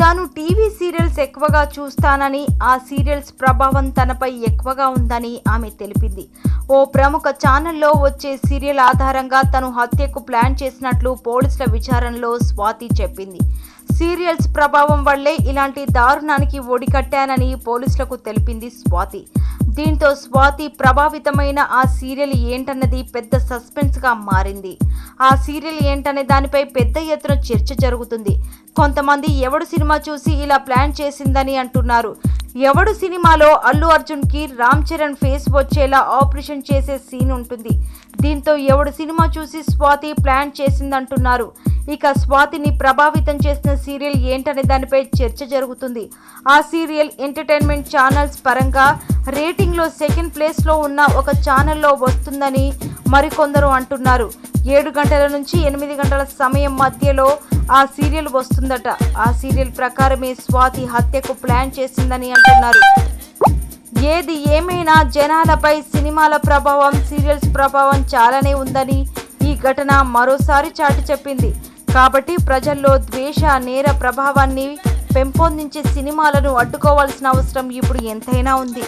తాను TV serials ఎక్కువగా చూస్తానని ఆ సీరియల్స్ ప్రభావం తనపై ఎక్కువగా ఉందని ఆమె తెలిపింది. ఓ ప్రముఖ ఛానల్లో వచ్చే సీరియల్ ఆధారంగా తను హత్యకు ప్లాన్ చేసినట్లు పోలీసుల విచారణలో స్వాతి చెప్పింది. సీరియల్స్ ప్రభావం వల్లే ఇలాంటి దారుణానికి ఒడికట్టానని పోలీసులకు తెలిపింది స్వాతి. దీంతో స్వాతి ప్రభావితమైన ఆ సీరియల్ ఏంటన్నది పెద్ద సస్పెన్స్గా మారింది. ఆ సీరియల్ ఏంటనే దానిపై పెద్ద ఎత్తున చర్చ జరుగుతుంది. కొంతమంది ఎవడు సినిమా చూసి ఇలా ప్లాన్ చేసిందని అంటున్నారు. ఎవడు సినిమాలో అల్లు అర్జున్కి రామ్ చరణ్ ఫేస్ వచ్చేలా ఆపరేషన్ చేసే సీన్ ఉంటుంది. దీంతో ఎవడు సినిమా చూసి స్వాతి ప్లాన్ చేసిందంటున్నారు. ఇక స్వాతిని ప్రభావితం చేసిన సీరియల్ ఏంటనే దానిపై చర్చ జరుగుతుంది. ఆ సీరియల్ ఎంటర్టైన్మెంట్ ఛానల్స్ పరంగా రేటింగ్లో సెకండ్ ప్లేస్లో ఉన్న ఒక ఛానల్లో వస్తుందని మరికొందరు అంటున్నారు. ఏడు గంటల నుంచి ఎనిమిది గంటల సమయం మధ్యలో ఆ సీరియల్ వస్తుందట. ఆ సీరియల్ ప్రకారమే స్వాతి హత్యకు ప్లాన్ చేసిందని అంటున్నారు. ఏది ఏమైనా జనాలపై సినిమాల ప్రభావం సీరియల్స్ ప్రభావం చాలానే ఉందని ఈ ఘటన మరోసారి చాటి చెప్పింది కాబట్టి ప్రజల్లో ద్వేష నేర ప్రభావాన్ని పెంపొందించే సినిమాలను అడ్డుకోవాల్సిన అవసరం ఇప్పుడు ఎంతైనా ఉంది.